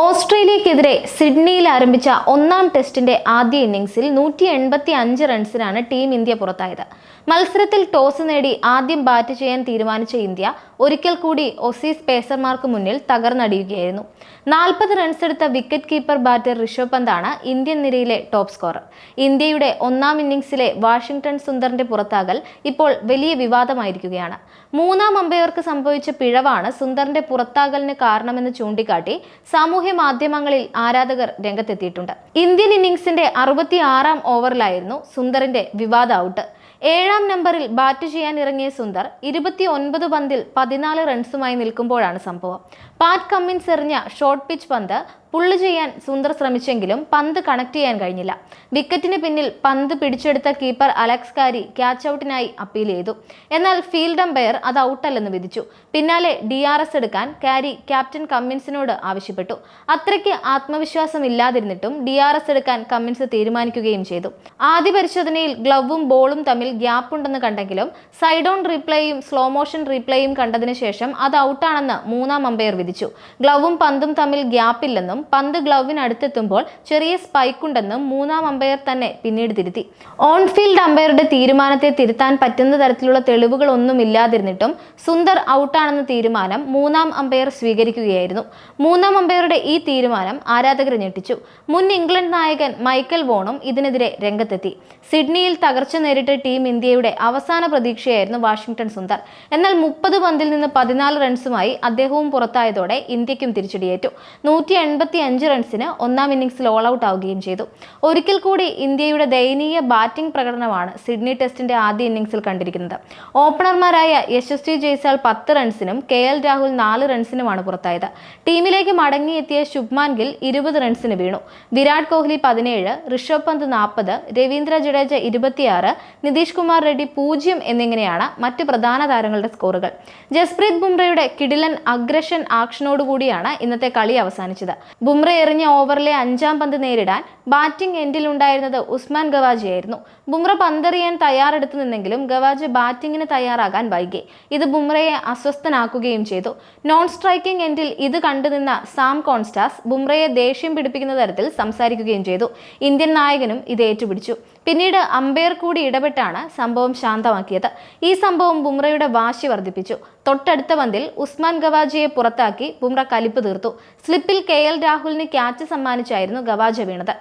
o ഓസ്ട്രേലിയക്കെതിരെ സിഡ്നിയിൽ ആരംഭിച്ച ഒന്നാം ടെസ്റ്റിന്റെ ആദ്യ ഇന്നിംഗ്സിൽ നൂറ്റി എൺപത്തി അഞ്ച് റൺസിനാണ് ടീം ഇന്ത്യ പുറത്തായത്. മത്സരത്തിൽ ടോസ് നേടി ആദ്യം ബാറ്റ് ചെയ്യാൻ തീരുമാനിച്ച ഇന്ത്യ ഒരിക്കൽ കൂടി ഒസീസ് പേസർമാർക്ക് മുന്നിൽ തകർന്നടിയുകയായിരുന്നു. നാൽപ്പത് റൺസെടുത്ത വിക്കറ്റ് കീപ്പർ ബാറ്റർ ഋഷഭ് പന്താണ് ഇന്ത്യൻ നിരയിലെ ടോപ്പ് സ്കോറർ. ഇന്ത്യയുടെ ഒന്നാം ഇന്നിംഗ്സിലെ വാഷിംഗ്ടൺ സുന്ദറിന്റെ പുറത്താകൽ ഇപ്പോൾ വലിയ വിവാദമായിരിക്കുകയാണ്. മൂന്നാം അമ്പയർക്ക് സംഭവിച്ച പിഴവാണ് സുന്ദറിന്റെ പുറത്താകലിന് കാരണമെന്ന് ചൂണ്ടിക്കാട്ടി സാമൂഹ്യ മാധ്യമങ്ങളിൽ ആരാധകർ രംഗത്തെത്തിയിട്ടുണ്ട്. ഇന്ത്യൻ ഇന്നിംഗ്സിന്റെ അറുപത്തി ആറാം ഓവറിലായിരുന്നു സുന്ദറിന്റെ വിവാദ ഔട്ട്. ഏഴാം നമ്പറിൽ ബാറ്റ് ചെയ്യാൻ ഇറങ്ങിയ സുന്ദർ ഇരുപത്തി ഒൻപത് പന്തിൽ പതിനാല് റൺസുമായി നിൽക്കുമ്പോഴാണ് സംഭവം. പാറ്റ് കമ്മിൻസ് എറിഞ്ഞ ഷോർട്ട് പിച്ച് പന്ത് പുള്ളു ചെയ്യാൻ സുന്ദർ ശ്രമിച്ചെങ്കിലും പന്ത് കണക്ട് ചെയ്യാൻ കഴിഞ്ഞില്ല. വിക്കറ്റിന് പിന്നിൽ പന്ത് പിടിച്ചെടുത്ത കീപ്പർ അലക്സ് കാരി ക്യാച്ച് ഔട്ടിനായി അപ്പീൽ ചെയ്തു. എന്നാൽ ഫീൽഡ് അമ്പയർ അത് ഔട്ടല്ലെന്ന് വിധിച്ചു. പിന്നാലെ ഡി ആർ എസ് എടുക്കാൻ കാരി ക്യാപ്റ്റൻ കമ്മിൻസിനോട് ആവശ്യപ്പെട്ടു. അത്രയ്ക്ക് ആത്മവിശ്വാസം ഇല്ലാതിരുന്നിട്ടും ഡി ആർ എസ് എടുക്കാൻ കമ്മിൻസ് തീരുമാനിക്കുകയും ചെയ്തു. ആദ്യ പരിശോധനയിൽ ഗ്ലൗവും ബോളും തമ്മിൽ ഗ്യാപ്പ് ഉണ്ടെന്ന് കണ്ടെങ്കിലും സൈഡ് ഓൺ റീപ്ലേയും സ്ലോ മോഷൻ റീപ്ലേയും കണ്ടതിന് ശേഷം അത് ഔട്ടാണെന്ന് മൂന്നാം അമ്പയർ വിധിച്ചു. ഗ്ലൗവും പന്തും തമ്മിൽ ഗ്യാപ്പില്ലെന്നും പന്ത് ഗ്ലൗവിനടുത്തെത്തുമ്പോൾ ചെറിയ സ്പൈക്കുണ്ടെന്നും മൂന്നാം അമ്പയർ തന്നെ പിന്നീട് തിരുത്തി. ഓൺ ഫീൽഡ് അമ്പയറുടെ തീരുമാനത്തെ തിരുത്താൻ പറ്റുന്ന തരത്തിലുള്ള തെളിവുകളൊന്നും ഇല്ലാതിരുന്നിട്ടും സുന്ദർ ഔട്ടാണെന്ന തീരുമാനം മൂന്നാം അമ്പയർ സ്വീകരിക്കുകയായിരുന്നു. മൂന്നാം അമ്പയറുടെ ഈ തീരുമാനം ആരാധകരെ ഞെട്ടിച്ചു. മുൻ ഇംഗ്ലണ്ട് നായകൻ മൈക്കൽ വോണും ഇതിനെതിരെ രംഗത്തെത്തി. സിഡ്നിയിൽ തകർച്ച നേരിട്ട ടീം ഇന്ത്യയുടെ അവസാന പ്രതീക്ഷയായിരുന്നു വാഷിംഗ്ടൺ സുന്ദർ. എന്നാൽ മുപ്പത് പന്തിൽ നിന്ന് പതിനാല് റൺസുമായി അദ്ദേഹവും പുറത്തായതോടെ ഇന്ത്യക്കും തിരിച്ചടിയേറ്റു. നൂറ്റി എൺപത്തി അഞ്ച് റൺസിന് ഒന്നാം ഇന്നിംഗ്സിൽ ഓൾ ഔട്ട് ആവുകയും ചെയ്തു. ഒരിക്കൽ കൂടി ഇന്ത്യയുടെ ദയനീയ ബാറ്റിംഗ് പ്രകടനമാണ് സിഡ്നി ടെസ്റ്റിന്റെ ആദ്യ ഇന്നിംഗ്സിൽ കണ്ടിരിക്കുന്നത്. ഓപ്പണർമാരായ യശസ്വി ജയ്സാൾ പത്ത് റൺസിനും കെ എൽ രാഹുൽ നാല് റൺസിനുമാണ് പുറത്തായത്. ടീമിലേക്ക് മടങ്ങിയെത്തിയ ശുഭ്മാൻ ഗിൽ ഇരുപത് റൺസിന് വീണു. വിരാട് കോഹ്ലി പതിനേഴ് ഋഷഭ് പന്ത് നാൽപ്പത് രവീന്ദ്ര ജഡേജ ഇരുപത്തിയാറ് നിതീഷ് കുമാർ റെഡ്ഡി പൂജ്യം എന്നിങ്ങനെയാണ് മറ്റ് പ്രധാന താരങ്ങളുടെ സ്കോറുകൾ. ജസ്പ്രീത് ബുംറയുടെ കിടിലൻ അഗ്രഷൻ ആക്ഷനോടുകൂടിയാണ് ഇന്നത്തെ കളി അവസാനിച്ചത്. ബുംറ എറിഞ്ഞ ഓവറിലെ അഞ്ചാം പന്ത് നേരിടാൻ ബാറ്റിംഗ് എൻഡിൽ ഉണ്ടായിരുന്നത് ഉസ്മാൻ ഗവാജിയായിരുന്നു. ബുംറ പന്തെറിയാൻ തയ്യാറെടുത്തു നിന്നെങ്കിലും ഗവാജ് ബാറ്റിംഗിന് തയ്യാറാകാൻ വൈകി. ഇത് ബുംറയെ അസ്വസ്ഥനാക്കുകയും ചെയ്തു. നോൺ സ്ട്രൈക്കിംഗ് എൻഡിൽ ഇത് കണ്ടുനിന്ന സാം കോൺസ്റ്റാസ് ബുംറയെ ദേഷ്യം പിടിപ്പിക്കുന്ന തരത്തിൽ സംസാരിക്കുകയും ചെയ്തു. ഇന്ത്യൻ നായകനും ഇത് ഏറ്റുപിടിച്ചു. പിന്നീട് അമ്പയർ കൂടി ഇടപെട്ടാണ് സംഭവം ശാന്തമാക്കിയത്. ഈ സംഭവം ബുംറയുടെ വാശി വർദ്ധിപ്പിച്ചു. തൊട്ടടുത്ത പന്തിൽ ഉസ്മാൻ ഗവാജിയെ പുറത്താക്കി ബുംറ കലിപ്പ് തീർത്തു. സ്ലിപ്പിൽ കെ എൽ രാഹുലിന് ക്യാച്ച് സമ്മാനിച്ചായിരുന്നു ഗവാജ വീണത്.